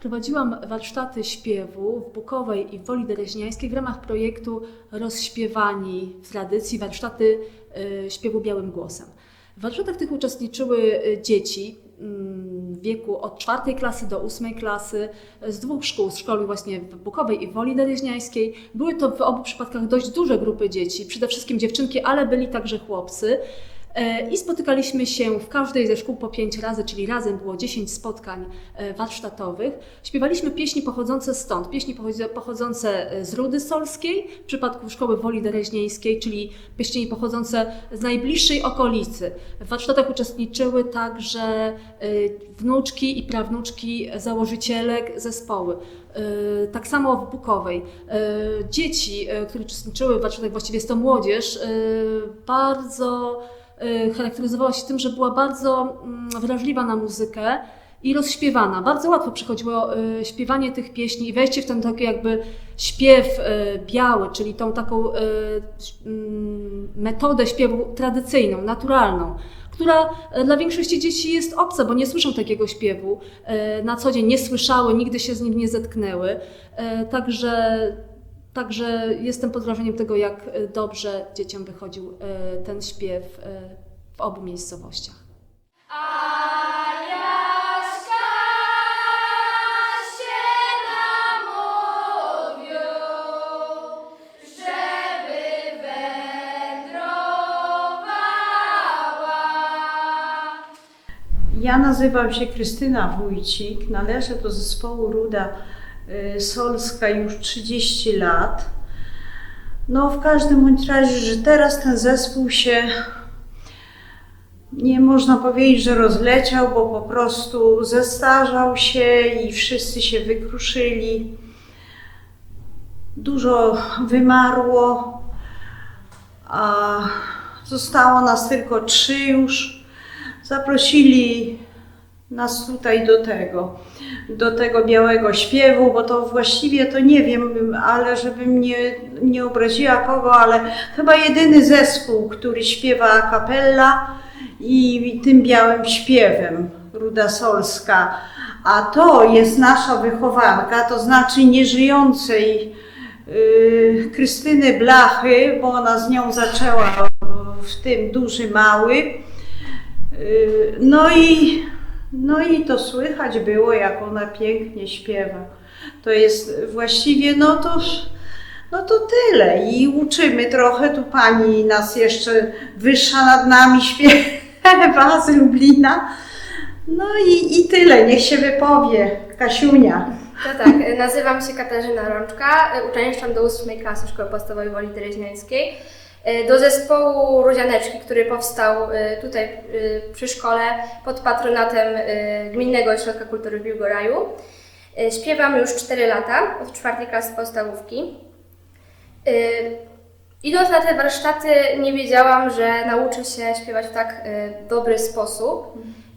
Prowadziłam warsztaty śpiewu w Bukowej i w Woli Dereźniańskiej w ramach projektu Rozśpiewani w tradycji, warsztaty y, śpiewu białym głosem. W warsztatach tych uczestniczyły y, dzieci mm, w wieku od czwartej klasy do ósmej klasy z dwóch szkół, z szkoły właśnie w Bukowej i w Woli Dereźniańskiej. Były to w obu przypadkach dość duże grupy dzieci, przede wszystkim dziewczynki, ale byli także chłopcy. E, I spotykaliśmy się w każdej ze szkół po pięć razy, czyli razem było 10 spotkań e, warsztatowych. Śpiewaliśmy pieśni pochodzące stąd, pieśni pochodzące e, z Rudy Solskiej, w przypadku szkoły Woli Dereźnieńskiej, czyli pieśni pochodzące z najbliższej okolicy. W warsztatach uczestniczyły także wnuczki i prawnuczki założycielek zespoły. Tak samo w Bukowej. Dzieci, które uczestniczyły w warsztatach, właściwie jest to młodzież, bardzo charakteryzowała się tym, że była bardzo mm, wrażliwa na muzykę i rozśpiewana. Bardzo łatwo przychodziło e, śpiewanie tych pieśni i wejście w ten taki jakby śpiew e, biały, czyli tą taką mm, metodę śpiewu tradycyjną, naturalną, która e, dla większości dzieci jest obca, bo nie słyszą takiego śpiewu e, na co dzień, nie słyszały, nigdy się z nim nie zetknęły. E, Także Także jestem pod wrażeniem tego, jak e, dobrze dzieciom wychodził e, ten śpiew e, w obu miejscowościach. Ja nazywam się Krystyna Wójcik, należę do zespołu Ruda Solska już 30 lat. No w każdym bądź razie, że teraz ten zespół się nie można powiedzieć, że rozleciał, bo po prostu zestarzał się i wszyscy się wykruszyli. Dużo wymarło, a zostało nas tylko trzy już zaprosili nas tutaj do tego, do tego białego śpiewu, bo to właściwie to nie wiem, ale żebym nie, nie obraziła kogo, ale chyba jedyny zespół, który śpiewa a cappella i tym białym śpiewem, Ruda Solska. A to jest nasza wychowanka, to znaczy nieżyjącej yy, Krystyny Blachy, bo ona z nią zaczęła w tym duży mały. Yy, No i, no i to słychać było, jak ona pięknie śpiewa. To jest właściwie, no to, no to tyle. I uczymy trochę. Tu pani nas jeszcze wyższa nad nami śpiewa z Lublina. No i, i tyle. Niech się wypowie Kasiunia. To tak, nazywam się Katarzyna Rączka, uczęszczam do 8 klasy Szkoły Podstawowej Woli Tereźniańskiej. E, Do zespołu Rudzianeczki, który powstał e, tutaj e, przy szkole pod patronatem Gminnego Ośrodka Kultury w Biłgoraju. Śpiewam już 4 lata, od czwartej klasy podstawówki. Idąc na te warsztaty nie wiedziałam, że nauczę się śpiewać w tak dobry sposób,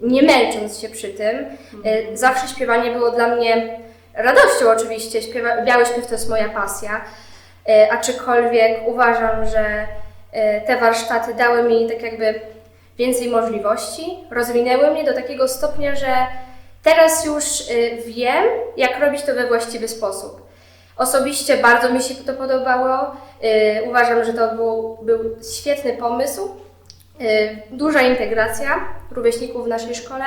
nie męcząc się przy tym. Zawsze śpiewanie było dla mnie radością oczywiście, biały śpiew to jest moja pasja, aczkolwiek uważam, że e, te warsztaty dały mi tak jakby więcej możliwości, rozwinęły mnie do takiego stopnia, że teraz już e, wiem, jak robić to we właściwy sposób. Osobiście bardzo mi się to podobało. E, Uważam, że to był, był świetny pomysł. E, Duża integracja rówieśników w naszej szkole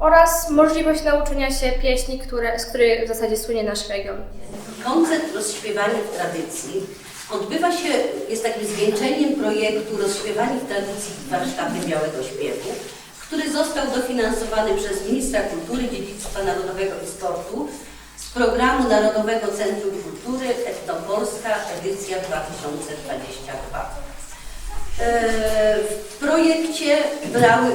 oraz możliwość nauczenia się pieśni, które, z której w zasadzie słynie nasz region. Koncert rozśpiewania w tradycji odbywa się, jest takim zwieńczeniem projektu Rozśpiewanie w tradycji warsztaty Białego Śpiewu, który został dofinansowany przez Ministra Kultury, Dziedzictwa Narodowego i Sportu z programu Narodowego Centrum Kultury Etnopolska edycja 2022. E, W projekcie brały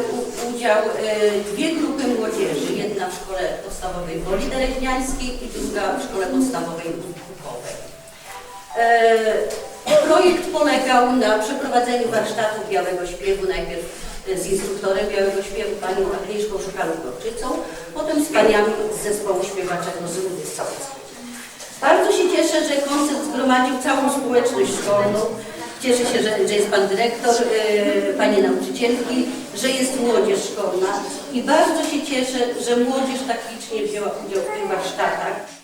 udział e, dwie grupy młodzieży, jedna w szkole podstawowej Woli Dereźniańskiej i druga w szkole podstawowej Bukowej. E, Projekt polegał na przeprowadzeniu warsztatów białego śpiewu, najpierw e, z instruktorem białego śpiewu, panią Agnieszką Szukalą-Gorczycą, potem z paniami z zespołu śpiewaczego z Rudy. Bardzo się cieszę, że koncert zgromadził całą społeczność szkolną, Cieszę się, że, że jest Pan Dyrektor, e, Panie nauczycielki, że jest młodzież szkolna i bardzo się cieszę, że młodzież tak licznie wzięła udział w tych warsztatach.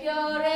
pure